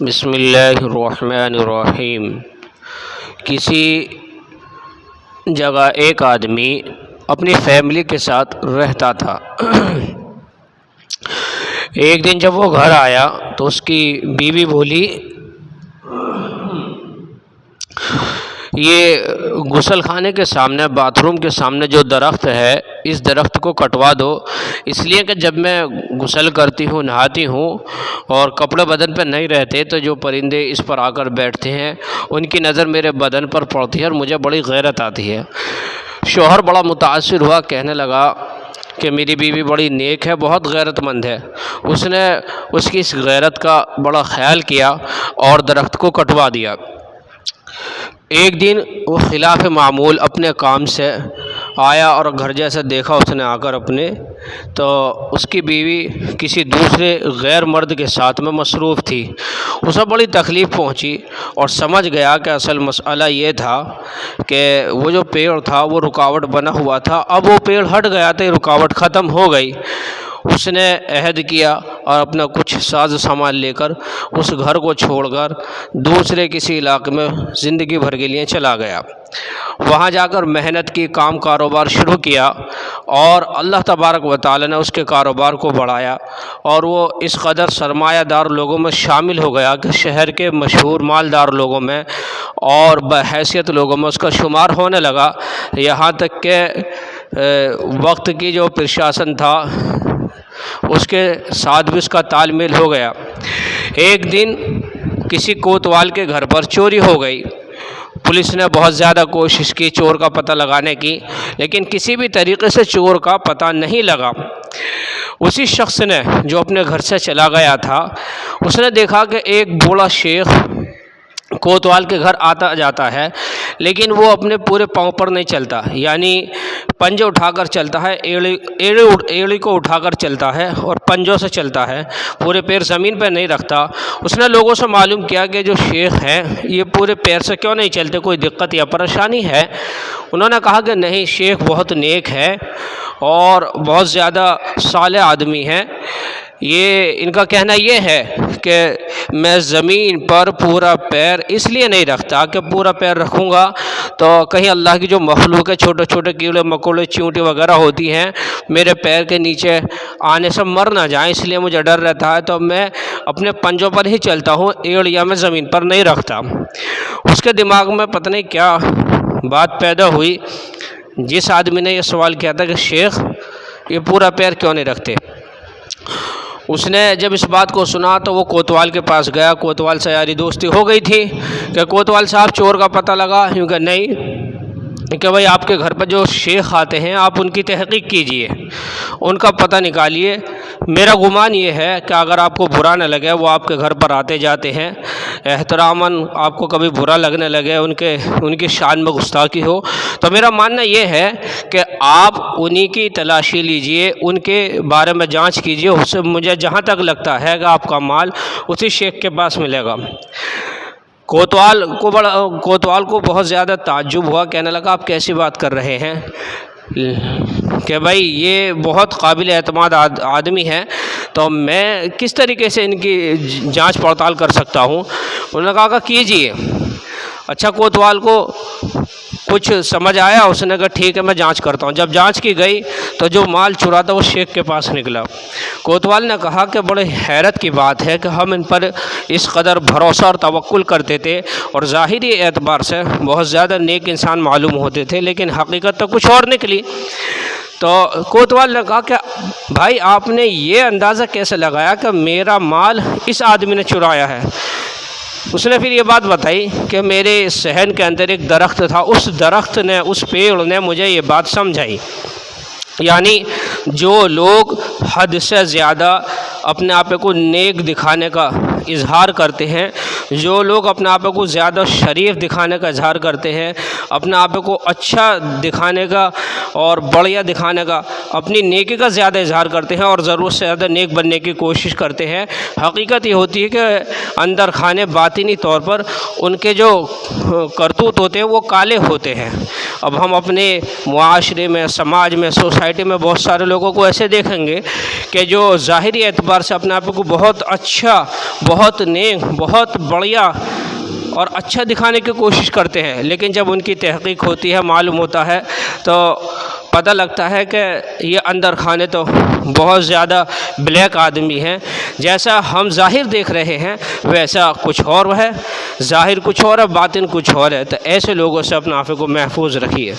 بسم اللہ الرحمن الرحیم۔ کسی جگہ ایک آدمی اپنی فیملی کے ساتھ رہتا تھا۔ ایک دن جب وہ گھر آیا تو اس کی بیوی بولی یہ غسل خانے کے سامنے، باتھ روم کے سامنے جو درخت ہے، اس درخت کو کٹوا دو۔ اس لیے کہ جب میں غسل کرتی ہوں، نہاتی ہوں اور کپڑے بدن پہ نہیں رہتے، تو جو پرندے اس پر آ کر بیٹھتے ہیں، ان کی نظر میرے بدن پر پڑتی ہے اور مجھے بڑی غیرت آتی ہے۔ شوہر بڑا متاثر ہوا، کہنے لگا کہ میری بیوی بڑی نیک ہے، بہت غیرت مند ہے۔ اس نے اس کی اس غیرت کا بڑا خیال کیا اور درخت کو کٹوا دیا۔ ایک دن وہ خلاف معمول اپنے کام سے آیا اور گھر جیسے دیکھا اس نے آ کر اپنے، تو اس کی بیوی کسی دوسرے غیر مرد کے ساتھ میں مصروف تھی۔ اسے بڑی تکلیف پہنچی اور سمجھ گیا کہ اصل مسئلہ یہ تھا کہ وہ جو پیڑ تھا وہ رکاوٹ بنا ہوا تھا۔ اب وہ پیڑ ہٹ گیا تو رکاوٹ ختم ہو گئی۔ اس نے عہد کیا اور اپنا کچھ ساز سامان لے کر اس گھر کو چھوڑ کر دوسرے کسی علاقے میں زندگی بھر کے لیے چلا گیا۔ وہاں جا کر محنت کی، کام کاروبار شروع کیا اور اللہ تبارک و تعالی نے اس کے کاروبار کو بڑھایا اور وہ اس قدر سرمایہ دار لوگوں میں شامل ہو گیا کہ شہر کے مشہور مالدار لوگوں میں اور بحیثیت لوگوں میں اس کا شمار ہونے لگا۔ یہاں تک کہ وقت کی جو پرشاسن تھا اس کے ساتھ بھی اس کا تال میل ہو گیا۔ ایک دن کسی کوتوال کے گھر پر چوری ہو گئی۔ پولیس نے بہت زیادہ کوشش کی چور کا پتہ لگانے کی، لیکن کسی بھی طریقے سے چور کا پتہ نہیں لگا۔ اسی شخص نے جو اپنے گھر سے چلا گیا تھا، اس نے دیکھا کہ ایک بوڑھا شیخ کوتوال کے گھر آتا جاتا ہے، لیکن وہ اپنے پورے پاؤں پر نہیں چلتا یعنی پنجے اٹھا کر چلتا ہے، ایڑی ایڑی ایڑی کو اٹھا کر چلتا ہے اور پنجوں سے چلتا ہے، پورے پیر زمین پہ نہیں رکھتا۔ اس نے لوگوں سے معلوم کیا کہ جو شیخ ہیں، یہ پورے پیر سے کیوں نہیں چلتے، کوئی دقت یا پریشانی ہے؟ انہوں نے کہا کہ نہیں، شیخ بہت نیک ہے اور بہت زیادہ صالح آدمی ہیں۔ یہ، ان کا کہنا یہ ہے کہ میں زمین پر پورا پیر اس لیے نہیں رکھتا کہ پورا پیر رکھوں گا۔ تو کہیں اللہ کی جو مخلوق ہے، چھوٹے چھوٹے کیڑے، مکوڑے چونٹی وغیرہ ہوتی ہیں، میرے پیر کے نیچے آنے سے مر نہ جائیں، اس لیے مجھے ڈر رہتا ہے۔ تو میں اپنے پنجوں پر ہی چلتا ہوں، ایڑ یا میں زمین پر نہیں رکھتا۔ اس کے دماغ میں پتہ نہیں کیا بات پیدا ہوئی۔ جس آدمی نے یہ سوال کیا تھا کہ شیخ، یہ پورا پیر کیوں نہیں رکھتے؟ اس نے جب اس بات کو سنا تو وہ کوتوال کے پاس گیا، کوتوال سے یاری دوستی ہو گئی تھی کہ کوتوال صاحب چور کا پتہ لگا کیونکہ نہیں کہ بھائی آپ کے گھر پر جو شیخ آتے ہیں، آپ ان کی تحقیق کیجیے۔ ان کا پتہ نکالیے۔ میرا گمان یہ ہے کہ اگر آپ کو برا نہ لگے، وہ آپ کے گھر پر آتے جاتے ہیں۔ احتراماً آپ کو کبھی برا لگنے لگے، ان کے، ان کی شان میں گستاخی ہو۔ تو میرا ماننا یہ ہے کہ آپ انہی کی تلاشی لیجیے، ان کے بارے میں جانچ کیجیے۔ اس سے مجھے جہاں تک لگتا ہے کہ آپ کا مال اسی شیخ کے پاس ملے گا۔ کوتوال کو بڑا کوتوال کو بہت زیادہ تعجب ہوا، کہنے لگا، آپ کیسی بات کر رہے ہیں؟ کہ بھائی، یہ بہت قابل اعتماد آدمی ہے تو میں کس طریقے سے ان کی جانچ پڑتال کر سکتا ہوں؟ انہوں نے کہا کہ کیجیے اچھا کوتوال کو کچھ سمجھ آیا، اس نے کہا، ٹھیک ہے، میں جانچ کرتا ہوں۔ جب جانچ کی گئی تو جو مال چرا تھا، وہ شیخ کے پاس نکلا۔ کوتوال نے کہا کہ بڑے حیرت کی بات ہے کہ ہم ان پر اس قدر بھروسہ اور توقل کرتے تھے اور ظاہری اعتبار سے بہت زیادہ نیک انسان معلوم ہوتے تھے، لیکن حقیقت تو کچھ اور نکلی۔ تو کوتوال نے کہا کہ بھائی، آپ نے یہ اندازہ کیسے لگایا کہ میرا مال اس آدمی نے چرایا ہے؟ اس نے پھر یہ بات بتائی کہ میرے صحن کے اندر ایک درخت تھا، اس درخت نے، اس پیڑ نے مجھے یہ بات سمجھائی۔ یعنی جو لوگ حد سے زیادہ اپنے آپ کو نیک دکھانے کا اظہار کرتے ہیں جو لوگ اپنے آپ کو زیادہ شریف دکھانے کا اظہار کرتے ہیں، اپنے آپ کو اچھا دکھانے کا اور بڑھیا دکھانے کا، اپنی نیکی کا زیادہ اظہار کرتے ہیں اور ضرورت سے زیادہ نیک بننے کی کوشش کرتے ہیں۔ حقیقت یہ ہوتی ہے کہ اندر کھانے باطنی طور پر ان کے جو کرتوت ہوتے ہیں وہ کالے ہوتے ہیں۔ اب ہم اپنے معاشرے میں، سماج میں، سوسائٹی میں بہت سارے لوگوں کو ایسے دیکھیں گے کہ جو ظاہری اعتبار سے اپنے آپ کو بہت اچھا بہت نیک، بہت بڑھیا اور اچھا دکھانے کی کوشش کرتے ہیں، لیکن جب ان کی تحقیق ہوتی ہے، معلوم ہوتا ہے، تو پتہ لگتا ہے کہ یہ اندر کھانے تو بہت زیادہ بلیک آدمی ہیں۔ جیسا ہم ظاہر دیکھ رہے ہیں، ویسا کچھ اور ہے۔ ظاہر کچھ اور ہے، باطن کچھ اور ہے۔ تو ایسے لوگوں سے اپنے آپ کو محفوظ رکھیے۔